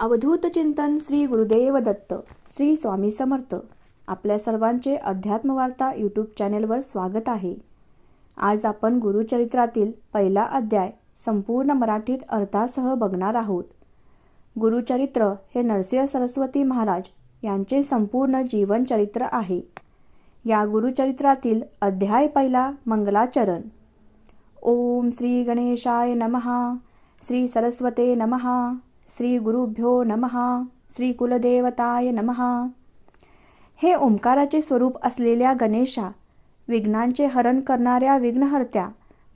अवधूत चिंतन श्री गुरुदेव दत्त श्री स्वामी समर्थ. आपल्या सर्वांचे अध्यात्मवार्ता यूट्यूब चॅनेलवर स्वागत आहे. आज आपण गुरुचरित्रातील पहिला अध्याय संपूर्ण मराठीत अर्थासह बघणार आहोत. गुरुचरित्र हे नरसिंह सरस्वती महाराज यांचे संपूर्ण जीवनचरित्र आहे. या गुरुचरित्रातील अध्याय पहिला मंगलाचरण. ओम श्री गणेशाय नमहा श्री सरस्वते नमहा श्री गुरुभ्यो श्रीकुलदेवताय श्री कुलदेवताय हे ओंकाराचे स्वरूप असलेल्या गणेशा विघ्नांचे हरण करणाऱ्या विघ्नहर्त्या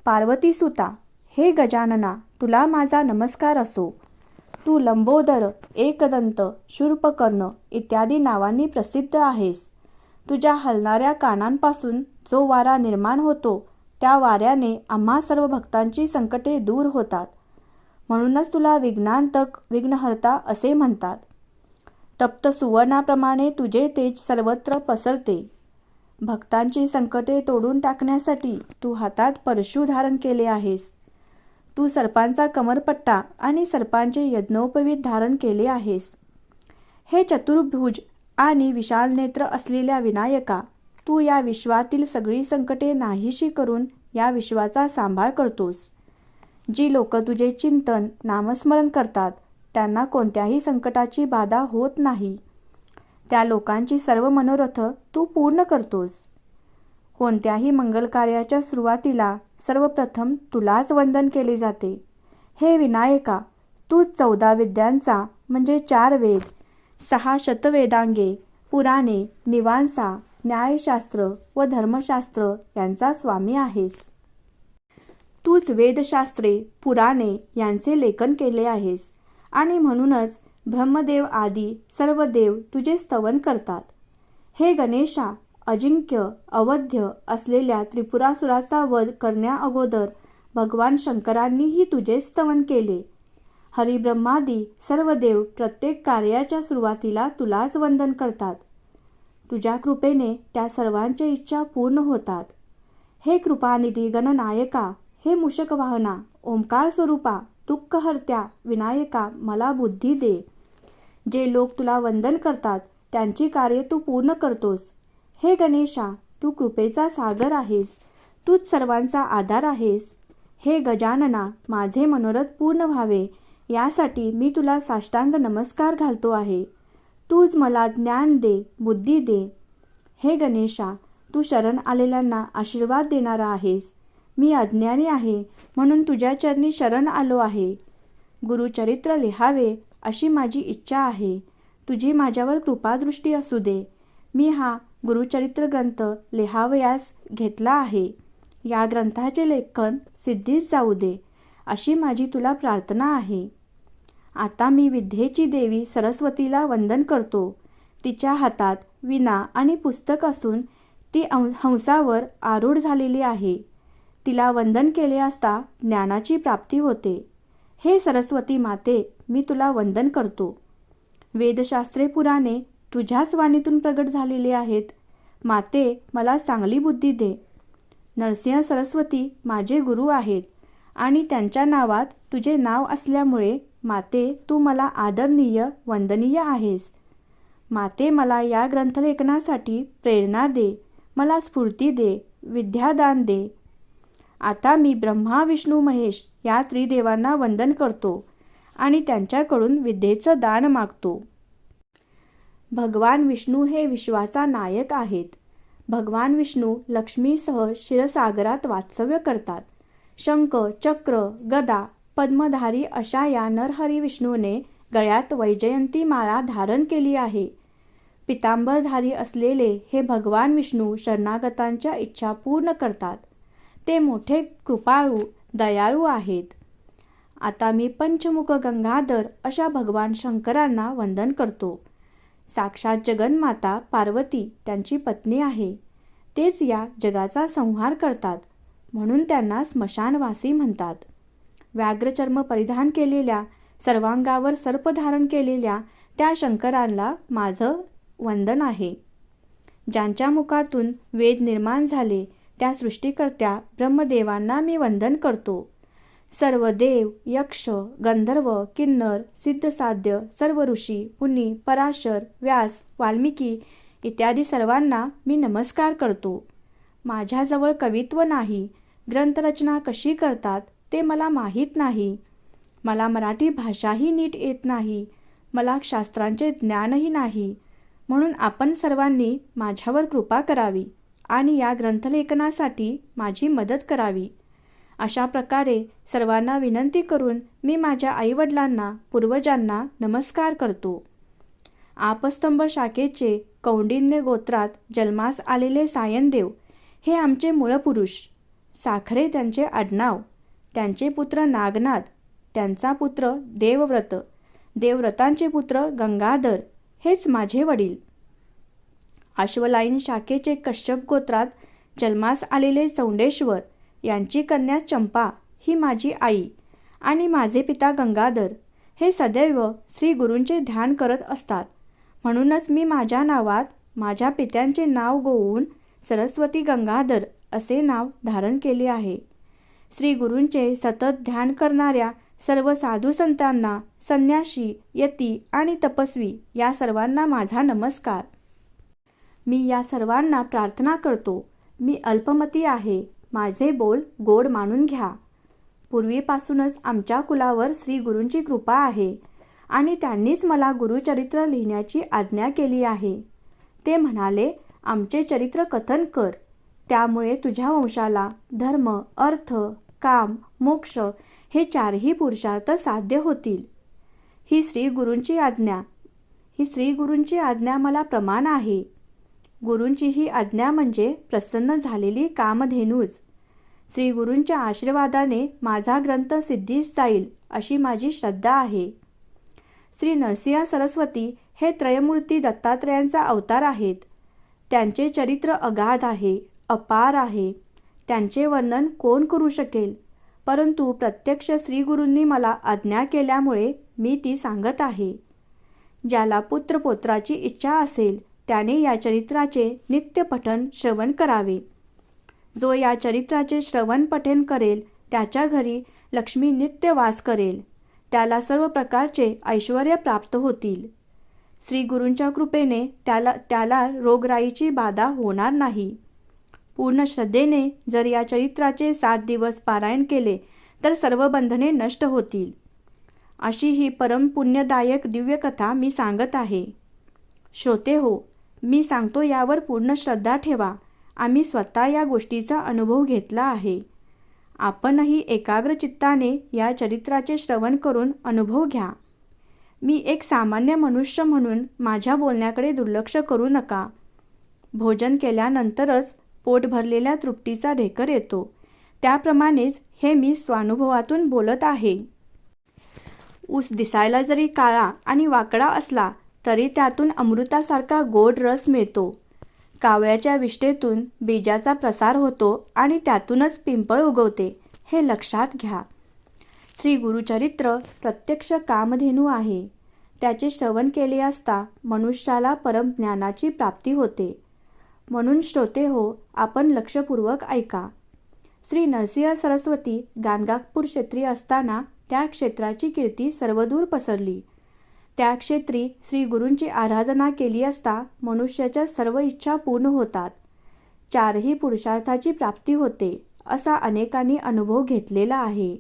पार्वती सुता हे गजानना तुला माझा नमस्कार असो. तू लंबोदर एकदंत शूर्पकर्ण इत्यादी नावांनी प्रसिद्ध आहेस. तुझ्या हलणाऱ्या कानांपासून जो वारा निर्माण होतो त्या वाऱ्याने आम्हा सर्व भक्तांची संकटे दूर होतात. म्हणूनच तुला विघ्नांतक विघ्नहर्ता असे म्हणतात. तप्त सुवर्णाप्रमाणे तुझे तेज सर्वत्र पसरते. भक्तांची संकटे तोडून टाकण्यासाठी तू हातात परशु धारण केले आहेस. तू सर्पांचा कमरपट्टा आणि सर्पांचे यज्ञोपवीत धारण केले आहेस. हे चतुर्भुज आणि विशाल नेत्र असलेल्या विनायका तू या विश्वातील सगळी संकटे नाहीशी करून या विश्वाचा सांभाळ करतोस. जी लोक तुझे चिंतन नामस्मरण करतात त्यांना कोणत्याही संकटाची बाधा होत नाही. त्या लोकांची सर्व मनोरथ तू पूर्ण करतोस. कोणत्याही मंगलकार्याच्या सुरुवातीला सर्वप्रथम तुलाच वंदन केले जाते. हे विनायका तू चौदा विद्यांचा म्हणजे चार वेद सहा शतवेदांगे पुराणे निवांसा न्यायशास्त्र व धर्मशास्त्र यांचा स्वामी आहेस. तूच वेदशास्त्रे पुराणे यांचे लेखन केले आहेस. आणि म्हणूनच ब्रह्मदेव आदी सर्व देव तुझे स्तवन करतात. हे गणेशा अजिंक्य अवध्य असलेल्या त्रिपुरासुराचा वध करण्या अगोदर भगवान शंकरांनीही तुझे स्तवन केले. हरिब्रह्मादी सर्व देव प्रत्येक कार्याच्या सुरुवातीला तुलाच वंदन करतात. तुझ्या कृपेने त्या सर्वांच्या इच्छा पूर्ण होतात. हे कृपानिधी गणनायका हे मूषक वाहना ओंकार स्वरूपा दुःखहर्त्या विनायका मला बुद्धी दे. जे लोक तुला वंदन करतात त्यांची कार्य तू पूर्ण करतोस. हे गणेशा तू कृपेचा सागर आहेस. तूच सर्वांचा आधार आहेस. हे गजानना माझे मनोरथ पूर्ण व्हावे. यासाठी मी तुला साष्टांग नमस्कार घालतो आहे. तूच मला ज्ञान दे बुद्धी दे. हे गणेशा तू शरण आलेल्यांना आशीर्वाद देणारा आहेस. मी अज्ञानी आहे म्हणून तुझ्या चरणी शरण आलो आहे. गुरुचरित्र लिहावे अशी माझी इच्छा आहे. तुझी माझ्यावर कृपादृष्टी असू दे. मी हा गुरुचरित्र ग्रंथ लिहावयास घेतला आहे. या ग्रंथाचे लेखन सिद्धीच जाऊ दे अशी माझी तुला प्रार्थना आहे. आता मी विद्येची देवी सरस्वतीला वंदन करतो. तिच्या हातात विना आणि पुस्तक असून ती हंसावर आरूढ झालेली आहे. तिला वंदन केले असता ज्ञानाची प्राप्ती होते. हे सरस्वती माते मी तुला वंदन करतो. वेदशास्त्रे पुराणे तुझ्याच वाणीतून प्रगट झालेले आहेत. माते मला चांगली बुद्धी दे. नरसिंह सरस्वती माझे गुरु आहेत आणि त्यांच्या नावात तुझे नाव असल्यामुळे माते तू मला आदरणीय वंदनीय आहेस. माते मला या ग्रंथलेखनासाठी प्रेरणा दे मला स्फूर्ती दे विद्यादान दे. आता मी ब्रह्मा विष्णू महेश या त्रिदेवांना वंदन करतो आणि त्यांच्याकडून विद्येचं दान मागतो. भगवान विष्णू हे विश्वाचा नायक आहेत. भगवान विष्णू लक्ष्मीसह शिरसागरात वास्तव्य करतात. शंख चक्र गदा पद्मधारी अशा या नरहरी विष्णूने गळ्यात वैजयंती माळा धारण केली आहे. पितांबरधारी असलेले हे भगवान विष्णू शरणागतांच्या इच्छा पूर्ण करतात. ते मोठे कृपाळू दयाळू आहेत. आता मी पंचमुख गंगाधर अशा भगवान शंकरांना वंदन करतो. साक्षात जगन्माता पार्वती त्यांची पत्नी आहे. तेच या जगाचा संहार करतात म्हणून त्यांना स्मशानवासी म्हणतात. व्याघ्रचर्म परिधान केलेल्या सर्वांगावर सर्प धारण केलेल्या त्या शंकरांना माझं वंदन आहे. ज्यांच्या मुखातून वेद निर्माण झाले त्या सृष्टीकर्त्या ब्रह्मदेवांना मी वंदन करतो. सर्व देव यक्ष गंधर्व किन्नर सिद्धसाध्य सर्व ऋषी मुनी पराशर व्यास वाल्मिकी इत्यादी सर्वांना मी नमस्कार करतो. माझ्याजवळ कवित्व नाही ग्रंथरचना कशी करतात ते मला माहीत नाही. मला मराठी भाषाही नीट येत नाही मला शास्त्रांचे ज्ञानही नाही म्हणून आपण सर्वांनी माझ्यावर कृपा करावी. आणि या ग्रंथलेखनासाठी माझी मदत करावी. अशा प्रकारे सर्वांना विनंती करून मी माझ्या आईवडिलांना पूर्वजांना नमस्कार करतो. आपस्तंभ शाखेचे कौंडिन्य गोत्रात जन्मास आलेले सायनदेव हे आमचे मूळपुरुष साखरे त्यांचे आडनाव त्यांचे पुत्र नागनाथ त्यांचा पुत्र देवव्रत देवव्रतांचे पुत्र गंगाधर हेच माझे वडील. अश्वलाईन शाखेचे कश्यप गोत्रात जन्मास आलेले चौंडेश्वर यांची कन्या चंपा ही माझी आई आणि माझे पिता गंगाधर हे सदैव श्री गुरूंचे ध्यान करत असतात. म्हणूनच मी माझ्या नावात माझ्या पित्यांचे नाव गोवून सरस्वती गंगाधर असे नाव धारण केले आहे. श्री गुरूंचे सतत ध्यान करणाऱ्या सर्व साधू संतांना संन्याशी यती आणि तपस्वी या सर्वांना माझा नमस्कार. मी या सर्वांना प्रार्थना करतो. मी अल्पमती आहे. माझे बोल गोड मानून घ्या. पूर्वीपासूनच आमच्या कुलावर श्री गुरूंची कृपा आहे आणि त्यांनीच मला गुरुचरित्र लिहिण्याची आज्ञा केली आहे. ते म्हणाले आमचे चरित्र कथन कर. त्यामुळे तुझ्या वंशाला धर्म अर्थ काम मोक्ष हे चारही पुरुषार्थ साध्य होतील. ही श्री गुरूंची आज्ञा. ही श्री गुरूंची आज्ञा मला प्रमाण आहे. गुरूंची ही आज्ञा म्हणजे प्रसन्न झालेली कामधेनूच. श्री गुरूंच्या आशीर्वादाने माझा ग्रंथ सिद्धीस जाईल अशी माझी श्रद्धा आहे. श्री नरसिंह सरस्वती हे त्रयमूर्ती दत्तात्रयांचा अवतार आहेत. त्यांचे चरित्र अगाध आहे अपार आहे. त्यांचे वर्णन कोण करू शकेल? परंतु प्रत्यक्ष श्रीगुरूंनी मला आज्ञा केल्यामुळे मी ती सांगत आहे. ज्याला पुत्रपोत्राची इच्छा असेल त्याने या चरित्राचे नित्यपठन श्रवण करावे. जो या चरित्राचे श्रवण पठन करेल त्याच्या घरी लक्ष्मी नित्य वास करेल. त्याला सर्व प्रकारचे ऐश्वर प्राप्त होतील. श्री गुरूंच्या कृपेने त्याला त्याला रोगराईची बाधा होणार नाही. पूर्ण श्रद्धेने जर या चरित्राचे सात दिवस पारायण केले तर सर्व बंधने नष्ट होतील. अशी ही परमपुण्यदायक दिव्यकथा मी सांगत आहे. श्रोते हो मी सांगतो यावर पूर्ण श्रद्धा ठेवा. आम्ही स्वतः या गोष्टीचा अनुभव घेतला आहे. आपणही एकाग्र चित्ताने या चरित्राचे श्रवण करून अनुभव घ्या. मी एक सामान्य मनुष्य म्हणून माझ्या बोलण्याकडे दुर्लक्ष करू नका. भोजन केल्यानंतरच पोट भरलेल्या तृप्तीचा ढेकर येतो. त्याप्रमाणेच हे मी स्वानुभवातून बोलत आहे. ऊस दिसायला जरी काळा आणि वाकडा असला तरी त्यातून अमृतासारखा गोड रस मिळतो. कावळ्याच्या विष्ठेतून बीजाचा प्रसार होतो आणि त्यातूनच पिंपळ उगवते हे लक्षात घ्या. श्री गुरुचरित्र प्रत्यक्ष कामधेनू आहे. त्याचे श्रवण केले असता मनुष्याला परमज्ञानाची प्राप्ती होते. म्हणून श्रोते हो आपण लक्षपूर्वक ऐका. श्री नरसिंह सरस्वती गाणगापूर क्षेत्री असताना त्या क्षेत्राची कीर्ती सर्वदूर पसरली. त्या क्षेत्री श्री गुरूंची आराधना केली असता मनुष्याच्या सर्व इच्छा पूर्ण होतात. चारही पुरुषार्थाची प्राप्ती होते असा अनेकांनी अनुभव घेतलेला आहे.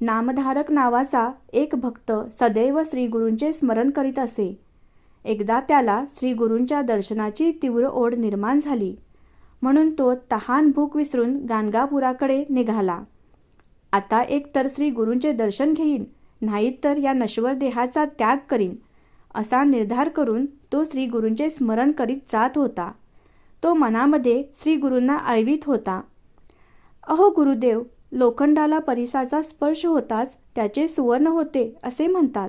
नामधारक नावाचा एक भक्त सदैव श्रीगुरूंचे स्मरण करीत असे. एकदा त्याला श्रीगुरूंच्या दर्शनाची तीव्र ओढ निर्माण झाली. म्हणून तो तहान भूक विसरून गाणगापुराकडे निघाला. आता एक तर दर्शन घेईन नाहीतर या नश्वर देहाचा त्याग करीन असा निर्धार करून तो श्री गुरूंचे स्मरण करीत जात होता. तो मनामध्ये श्री गुरूंना आळवीत होता. अहो गुरुदेव लोखंडाला परिसाचा स्पर्श होताच त्याचे सुवर्ण होते असे म्हणतात.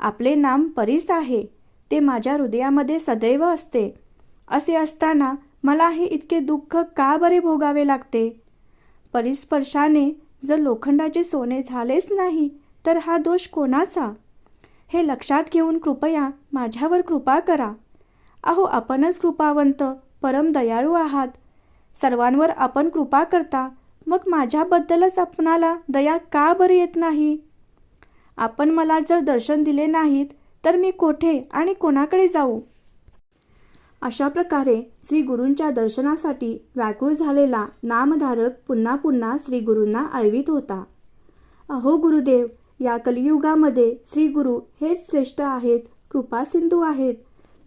आपले नाम परीस आहे ते माझ्या हृदयामध्ये सदैव असते. असे असताना मला हे इतके दुःख का बरे भोगावे लागते? परिस्पर्शाने जर लोखंडाचे सोने झालेच नाही तर हा दोष कोणाचा? हे लक्षात घेऊन कृपया माझ्यावर कृपा करा. अहो आपणच कृपावंत परम दयाळू आहात. सर्वांवर आपण कृपा करता मग माझ्याबद्दलच आपणाला दया का बरं येत नाही? आपण मला जर दर्शन दिले नाहीत तर मी कोठे आणि कोणाकडे जाऊ? अशा प्रकारे श्री गुरूंच्या दर्शनासाठी व्याकुळ झालेला नामधारक पुन्हा पुन्हा श्री गुरूंना आळवीत होता. अहो गुरुदेव या कलियुगामध्ये श्री गुरु हेच श्रेष्ठ आहेत कृपासिंधू आहेत.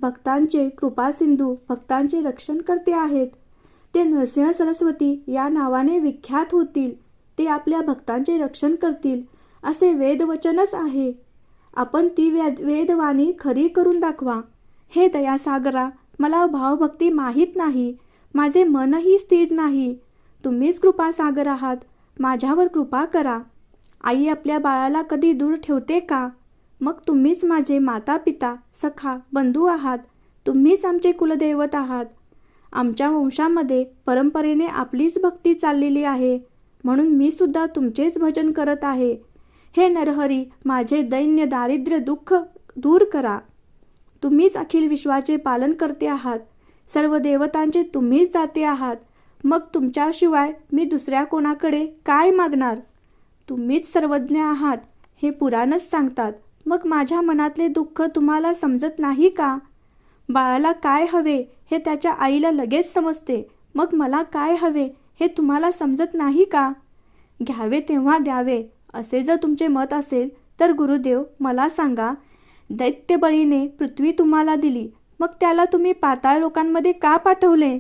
भक्तांचे कृपासिंधू भक्तांचे रक्षण करते आहेत. ते नरसिंह सरस्वती या नावाने विख्यात होतील. ते आपल्या भक्तांचे रक्षण करतील असे वेदवचनच आहे. आपण ती वेद वेदवाणी खरी करून दाखवा. हे दयासागरा मला भावभक्ती माहीत नाही. माझे मनही स्थिर नाही. तुम्हीच कृपासागर आहात. माझ्यावर कृपा करा. आई आपल्या बाळाला कधी दूर ठेवते का? मग तुम्हीच माझे माता पिता सखा बंधू आहात. तुम्हीच आमचे कुलदैवत आहात. आमच्या वंशामध्ये परंपरेने आपलीच भक्ती चाललेली आहे. म्हणून मी सुद्धा तुमचेच भजन करत आहे. हे नरहरी माझे दैन्य दारिद्र्य दुःख दूर करा. तुम्हीच अखिल विश्वाचे पालन करते आहात. सर्व देवतांचे तुम्हीच जाते आहात. मग तुमच्याशिवाय मी दुसऱ्या कोणाकडे काय मागणार? तुम्हीच सर्वज्ञ आहात हे पुराणच सांगतात. मग माझ्या मनातले दुःख तुम्हाला समजत नाही का? बाळाला काय हवे हे त्याच्या आईला लगेच समजते. मग मला काय हवे हे तुम्हाला समजत नाही का? घ्यावे तेव्हा द्यावे असे जर तुमचे मत असेल तर गुरुदेव मला सांगा. दैत्यबळीने पृथ्वी तुम्हाला दिली मग त्याला तुम्ही पाताळ लोकांमध्ये का पाठवले?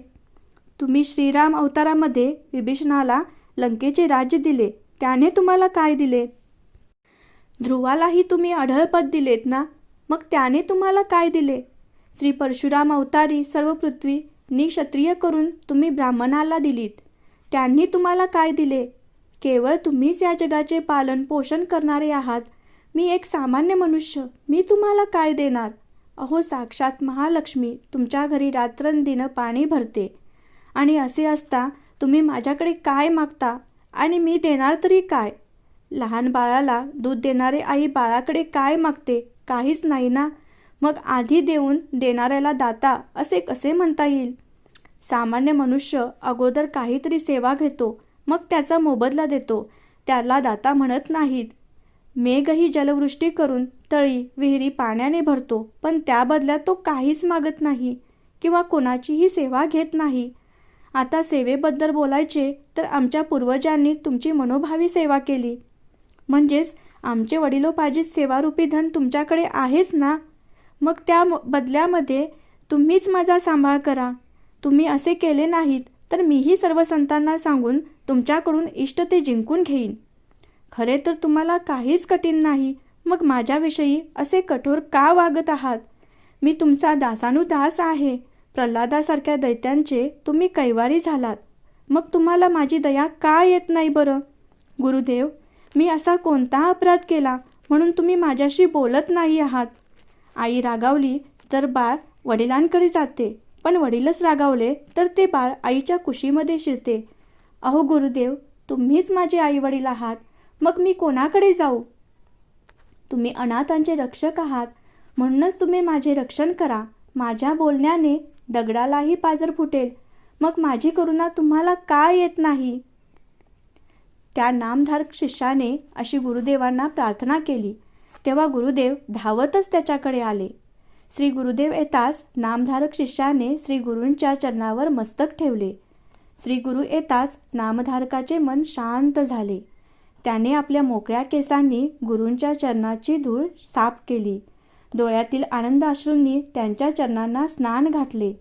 तुम्ही श्रीराम अवतारामध्ये विभीषणाला लंकेचे राज्य दिले त्याने तुम्हाला काय दिले? ध्रुवालाही तुम्ही अढळपद दिलेत ना? मग त्याने तुम्हाला काय दिले? श्री परशुराम अवतारी सर्व पृथ्वी निक्षत्रिय करून तुम्ही ब्राह्मणाला दिलीत. त्यांनी तुम्हाला काय दिले? केवळ तुम्हीच या जगाचे पालन पोषण करणारे आहात. मी एक सामान्य मनुष्य मी तुम्हाला काय देणार? अहो साक्षात महालक्ष्मी तुमच्या घरी रात्रंदिनं पाणी भरते. आणि असे असता तुम्ही माझ्याकडे काय मागता? आणि मी देणार तरी काय? लहान बाळाला दूध देणारे आई बाळाकडे काय मागते? काहीच नाही ना? मग आधी देऊन देणाऱ्याला दाता असे कसे म्हणता येईल? सामान्य मनुष्य अगोदर काहीतरी सेवा घेतो मग त्याचा मोबदला देतो. त्याला दाता म्हणत नाहीत. मेघही जलवृष्टी करून तळी विहिरी पाण्याने भरतो पण त्या बदल्यात तो काहीच मागत नाही किंवा कोणाचीही सेवा घेत नाही. आता सेवेबद्दल बोलायचे तर आमच्या पूर्वजांनी तुमची मनोभावी सेवा केली. म्हणजेच आमचे वडिलोपार्जित सेवारूपी धन तुमच्याकडे आहेच ना? मग त्या म- बदल्यामध्ये तुम्हीच माझा सांभाळ करा. तुम्ही असे केले नाहीत तर मीही सर्व संतांना सांगून तुमच्याकडून इष्ट ते जिंकून घेईन. खरे तर तुम्हाला काहीच कठीण नाही मग माझ्याविषयी असे कठोर का वागत आहात? मी तुमचा दासानुदास आहे प्रल्हादासारख्या दैत्यांचे तुम्ही कैवारी झालात. मग तुम्हाला माझी दया का येत नाही बरं? गुरुदेव मी असा कोणता अपराध केला म्हणून तुम्ही माझ्याशी बोलत नाही आहात? आई रागावली तर बाळ वडिलांकडे जाते. पण वडीलच रागावले तर ते बाळ आईच्या कुशीमध्ये शिरते. अहो गुरुदेव तुम्हीच माझे आई वडील आहात. मग मी कोणाकडे जाऊ? तुम्ही अनाथांचे रक्षक आहात. म्हणूनच तुम्ही माझे रक्षण करा. माझ्या बोलण्याने दगडालाही पाजर फुटेल. मग माझी करुणा तुम्हाला का येत नाही? त्या नामधारक शिष्याने अशी गुरुदेवांना प्रार्थना केली. तेव्हा गुरुदेव धावतच त्याच्याकडे आले. श्री गुरुदेव येताच नामधारक शिष्याने श्री गुरूंच्या चरणावर मस्तक ठेवले. श्री गुरु येताच नामधारकाचे मन शांत झाले. त्याने आपल्या मोकळ्या केसांनी गुरूंच्या चरणाची धूळ साफ केली. डोळ्यातील आनंद अश्रूंनी त्यांच्या चरणांना स्नान घातले.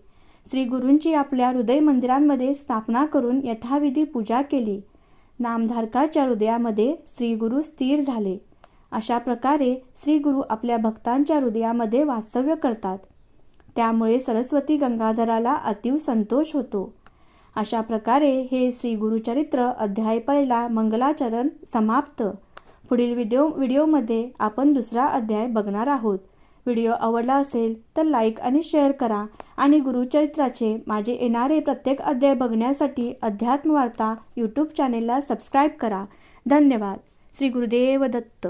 श्री गुरूंची आपल्या हृदय मंदिरांमध्ये स्थापना करून यथाविधी पूजा केली. नामधारकाच्या हृदयामध्ये श्री गुरु स्थिर झाले. अशा प्रकारे श्री गुरु आपल्या भक्तांच्या हृदयामध्ये वास्तव्य करतात. त्यामुळे सरस्वती गंगाधराला अतीव संतोष होतो. अशा प्रकारे हे श्री गुरुचरित्र अध्याय पहिला मंगलाचरण समाप्त. पुढील व्हिडिओ व्हिडिओमध्ये आपण दुसरा अध्याय बघणार आहोत. व्हिडिओ आवडला असेल तर लाईक आणि शेअर करा. आणि गुरुचरित्राचे माझे येणारे प्रत्येक अध्याय बघण्यासाठी अध्यात्म वार्ता यूट्यूब चॅनेलला सबस्क्राईब करा. धन्यवाद. श्री गुरुदेव दत्त.